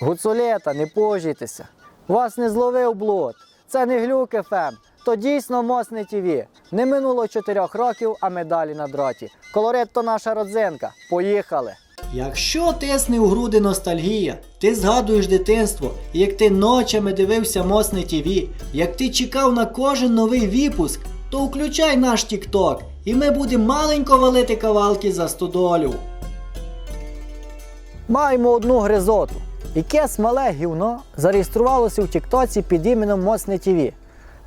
Гуцулета, не пожітеся. Вас не зловив блуд. Це не глюк ФМ. То дійсно мосне ТВ. Не минуло чотирьох років, а ми далі на дроті. Колорит то наша родзинка. Поїхали. Якщо тисне у груди ностальгія, ти згадуєш дитинство, як ти ночами дивився Мосне ТВ, як ти чекав на кожен новий випуск, то включай наш Тікток, і ми будемо маленько валити кавалки за стодолю. Маємо одну гризоту. Якесь мале гівно зареєструвалося у Тіктоці під іменем Мосне ТВ.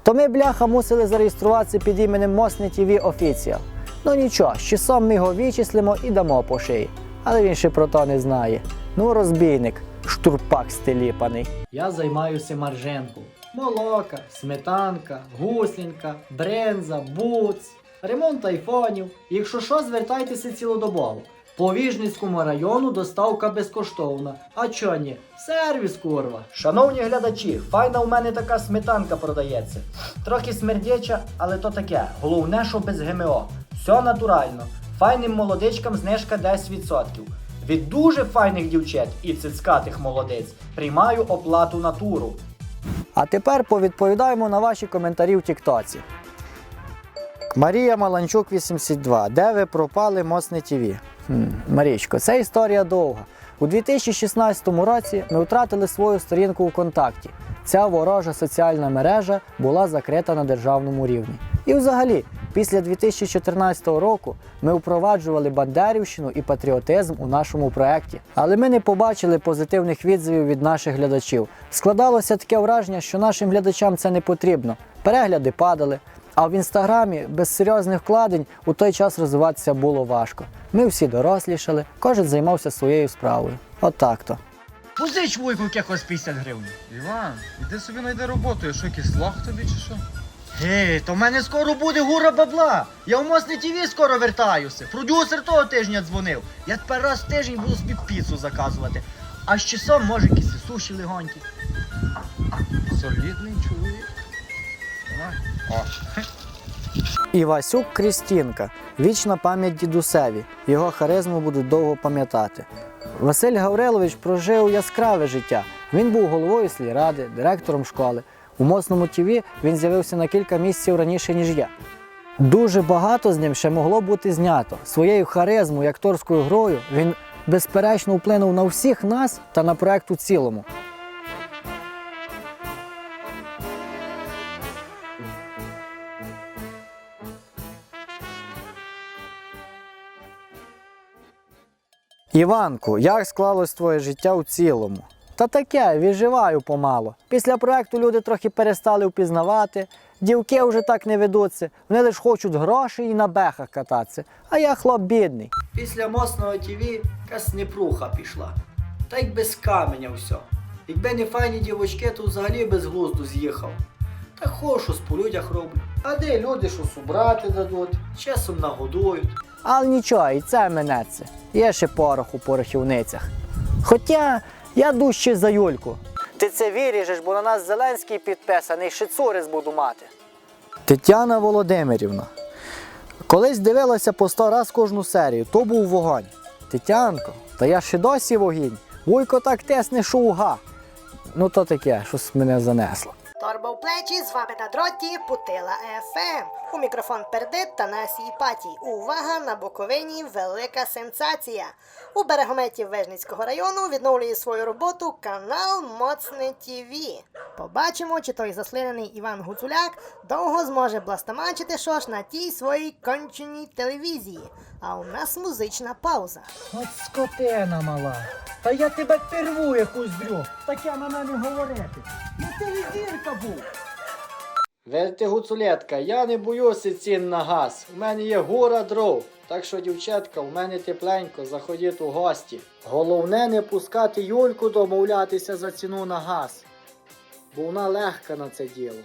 То ми, бляха, мусили зареєструватися під іменем Мосне ТВ Official. Ну нічого, з часом ми його вичислимо і дамо по шиї. Але він ще про то не знає. Ну, розбійник, штурпак стеліпаний. Я займаюся марженкою. Молока, сметанка, гуслінка, бренза, буц, ремонт айфонів. Якщо що, звертайтеся цілодобово. По Віжницькому району доставка безкоштовна. А чо ні? Сервіс, курва. Шановні глядачі, файна у мене така сметанка продається. Трохи смердяча, але то таке. Головне, що без ГМО. Все натурально. Файним молодичкам знижка 10%. Від дуже файних дівчат і цицькатих молодець приймаю оплату натуру. А тепер повідповідаємо на ваші коментарі в Тіктоці. Марія Маланчук 82. Де ви пропали Мосне ТВ? Марічко, це історія довга. У 2016 році ми втратили свою сторінку у контакті. Ця ворожа соціальна мережа була закрита на державному рівні. І взагалі, після 2014 року ми впроваджували бандерівщину і патріотизм у нашому проєкті. Але ми не побачили позитивних відзивів від наших глядачів. Складалося таке враження, що нашим глядачам це не потрібно. Перегляди падали. А в інстаграмі без серйозних вкладень у той час розвиватися було важко. Ми всі дорослішали, кожен займався своєю справою. Отак то. Позич вуйку якихось 50 гривень. Іван, іди собі знайди роботу, я що якийсь лох тобі чи що? Гей, то в мене скоро буде гура бабла. Я в Мосне ТВ скоро вертаюся. Продюсер того тижня дзвонив. Я тепер раз в тиждень буду собі піцу заказувати. А з часом може якісь суші легонькі. Солідний чоловік. Івасюк Крістінка. Вічна пам'ять дідусеві. Його харизму будуть довго пам'ятати. Василь Гаврилович прожив яскраве життя. Він був головою сільради, директором школи. У моцному ТВ він з'явився на кілька місяців раніше, ніж я. Дуже багато з ним ще могло бути знято. Своєю харизмою і акторською грою він безперечно вплинув на всіх нас та на проект у цілому. Іванку, як склалось твоє життя у цілому? Та таке, відживаю помало. Після проекту люди трохи перестали впізнавати, дівки вже так не ведуться, вони лише хочуть грошей і на бехах кататися. А я хлоп бідний. Після мосного ТВ якась непруха пішла. Та й без каменя все. Якби не файні дівочки, то взагалі без глузду з'їхав. Та хочу по людях роблю. А де люди щось убрати дадуть, часом нагодують. Але нічого, і це минеться. Є ще порох у порохівницях. Хоча я дужче за Юльку. Ти це виріжеш, бо на нас Зеленський підписаний, ще цурис буду мати. Тетяна Володимирівна. Колись дивилася по сто раз кожну серію, то був вогонь. Тетянко, та я ще досі вогінь. Вуйко так тесне, що уга. Ну то таке, щось мене занесло. Торба плечі, з вами на дроті Путила ФМ. У мікрофон пердит та Насій Патій. Увага на Буковині велика сенсація. У берегометі Вежницького району відновлює свою роботу канал Моцне ТВ. Побачимо, чи той заслинений Іван Гуцуляк довго зможе бластамачити що ж на тій своїй конченій телевізії. А у нас музична пауза. От скотина мала. Та я тебе перву якусь дрю. Таке на мене говорити. Ти зірка був. Верте гуцулетка, я не боюся цін на газ. У мене є гора дров. Так що, дівчатка, у мене тепленько, заходіть у гості. Головне не пускати Юльку домовлятися за ціну на газ. Бо вона легка на це діло.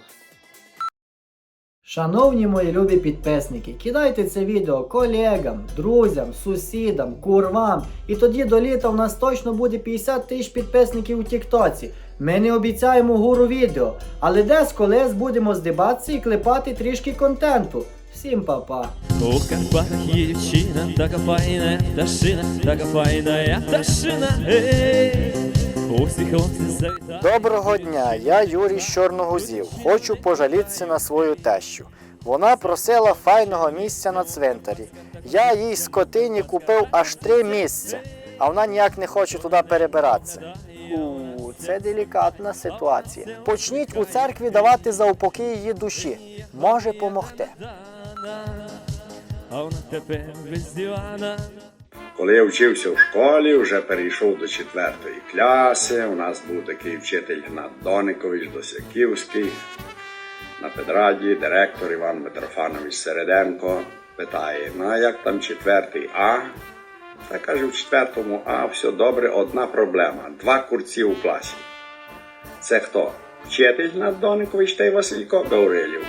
Шановні мої любі підписники, кидайте це відео колегам, друзям, сусідам, курвам. І тоді до літа в нас точно буде 50 тисяч підписників у Тіктоці. Ми не обіцяємо гуру відео, але десь колись будемо здибатися і клепати трішки контенту. Всім па-па! У Карпатах є дівчина, така файна пташина, така файна пташина, ей, хлопці завітали. Доброго дня, я Юрій з Чорногузів. Хочу пожалітися на свою тещу. Вона просила файного місця на цвинтарі. Я їй скотині купив аж три місця, а вона ніяк не хоче туди перебиратися. Це делікатна ситуація. Почніть у церкві давати за упокій її душі. Може помогти. А вона тепер без дивана. Коли я вчився в школі, вже перейшов до четвертої класи. У нас був такий вчитель Гнат Доникович Досяківський. На педраді директор Іван Митрофанович Середенко питає: ну а як там четвертий А? Та каже, в четвертому А все добре, одна проблема. Два курці у класі. Це хто? Вчитель Гнат Доникович та й Василько Гаврилів.